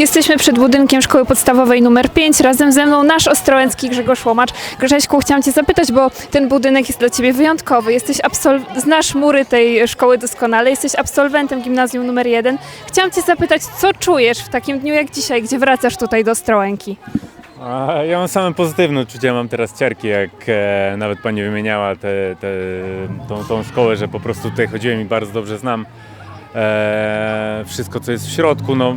Jesteśmy przed budynkiem szkoły podstawowej numer 5. Razem ze mną nasz ostrołęcki Grzegorz Łomacz. Grześku, chciałam Cię zapytać, bo ten budynek jest dla Ciebie wyjątkowy. Jesteś absol- znasz mury tej szkoły doskonale, jesteś absolwentem gimnazjum numer 1. Chciałam Cię zapytać, co czujesz w takim dniu jak dzisiaj, gdzie wracasz tutaj do Ostrołęki? Ja mam same pozytywne uczucia, mam teraz ciarki, jak e, nawet pani wymieniała te, te, tą, tą szkołę, że po prostu tutaj chodziłem i bardzo dobrze znam e, wszystko, co jest w środku. No,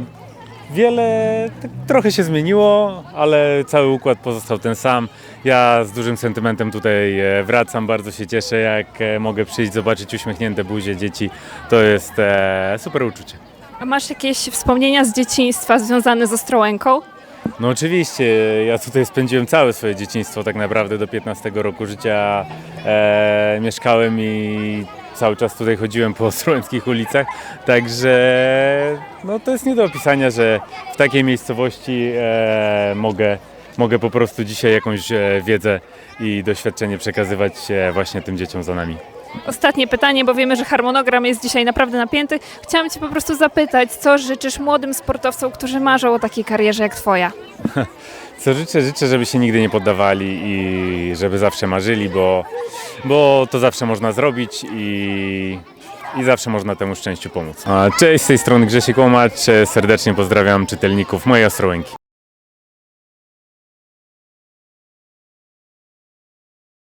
wiele, trochę się zmieniło, ale cały układ pozostał ten sam. Ja z dużym sentymentem tutaj e, wracam, bardzo się cieszę, jak e, mogę przyjść, zobaczyć uśmiechnięte buzie dzieci. To jest e, super uczucie. A masz jakieś wspomnienia z dzieciństwa związane z Ostrołęką? No oczywiście, ja tutaj spędziłem całe swoje dzieciństwo, tak naprawdę do 15 roku życia e, mieszkałem i cały czas tutaj chodziłem po ostrołęckich ulicach, także no to jest nie do opisania, że w takiej miejscowości e, mogę, mogę po prostu dzisiaj jakąś e, wiedzę i doświadczenie przekazywać e, właśnie tym dzieciom za nami. Ostatnie pytanie, bo wiemy, że harmonogram jest dzisiaj naprawdę napięty. Chciałam Cię po prostu zapytać, co życzysz młodym sportowcom, którzy marzą o takiej karierze jak Twoja? Co życzę? Życzę, żeby się nigdy nie poddawali i żeby zawsze marzyli, bo, bo to zawsze można zrobić i, i zawsze można temu szczęściu pomóc. A, Cześć, z tej strony Grzesiek Łomacz, serdecznie pozdrawiam czytelników mojej Ostrołęki.